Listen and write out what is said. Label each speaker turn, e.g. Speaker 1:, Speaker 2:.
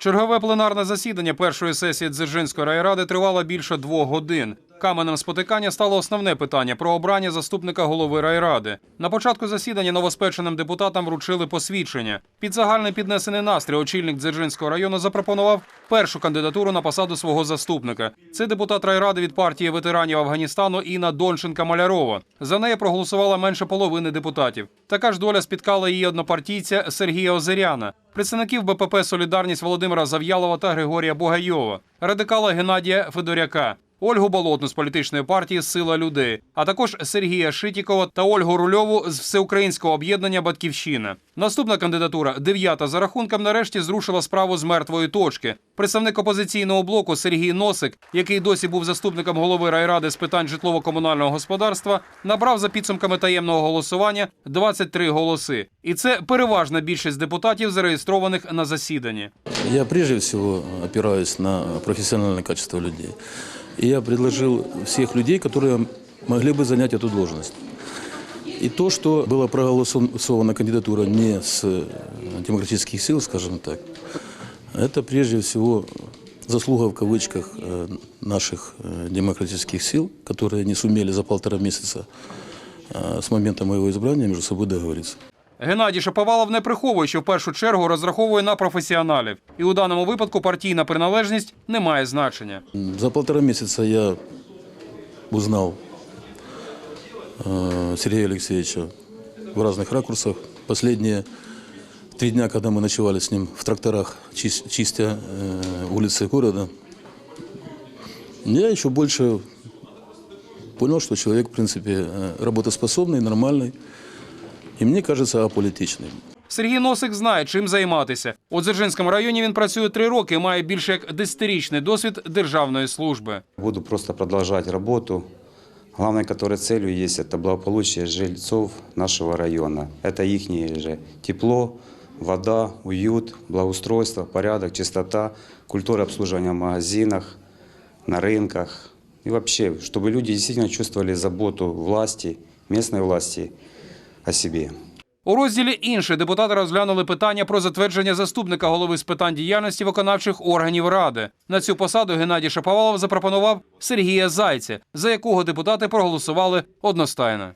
Speaker 1: Чергове пленарне засідання першої сесії Дзержинської райради тривало більше двох годин. Каменем спотикання стало основне питання про обрання заступника голови райради. На початку засідання новоспеченим депутатам вручили посвідчення. Під загальний піднесений настрій очільник Дзержинського району запропонував першу кандидатуру на посаду свого заступника. Це депутат райради від партії ветеранів Афганістану Інна Донченка Малярова. За неї проголосувала менше половини депутатів. Така ж доля спіткала її однопартійця Сергія Озеряна, представників БПП Солідарність Володимира Зав'ялова та Григорія Богайова, радикала Геннадія Федоряка. Ольгу Болотну з політичної партії Сила людей, а також Сергія Шитікова та Ольгу Рульову з всеукраїнського об'єднання Батьківщина. Наступна кандидатура, дев'ята за рахунком, нарешті зрушила справу з мертвої точки. Представник опозиційного блоку Сергій Носик, який досі був заступником голови райради з питань житлово-комунального господарства, набрав за підсумками таємного голосування 23 голоси. І це переважна більшість депутатів, зареєстрованих на засіданні.
Speaker 2: Я прежде всего опираюсь на профессиональное качество людей. И я предложил всех людей, которые могли бы занять эту должность. И то, что была проголосована кандидатура не с э, демократических сил, скажем так, это прежде всего заслуга в кавычках э, наших э, демократических сил, которые не сумели за полтора месяца с момента моего избрания между собой договориться.
Speaker 1: Геннадій Шаповалов не приховує, що в першу чергу розраховує на професіоналів, і у даному випадку партійна приналежність не має значення.
Speaker 2: За полтора месяца я узнал э, Сергея Алексеевича в разных ракурсах. Последние три дня, когда мы ночевали с ним в тракторах, чис- чистя э, улицы города, я еще больше понял, что человек, в принципе, э, работоспособный, нормальный, и мне кажется, аполитичный.
Speaker 1: Сергій Носик знає, чим займатися. У Дзержинському районі він працює три роки і має більше як десятирічний досвід державної служби.
Speaker 3: Буду просто продолжать работу, главной которой целью есть это благополучие жильцов нашего района. Это их же тепло, вода, уют, благоустройство, порядок, чистота, культура обслуживания в магазинах, на рынках. И вообще, чтобы люди действительно чувствовали заботу власти, местной власти о себе.
Speaker 1: У розділі інше депутати розглянули питання про затвердження заступника голови з питань діяльності виконавчих органів ради. На цю посаду Геннадій Шаповалов запропонував Сергія Зайця, за якого депутати проголосували одностайно.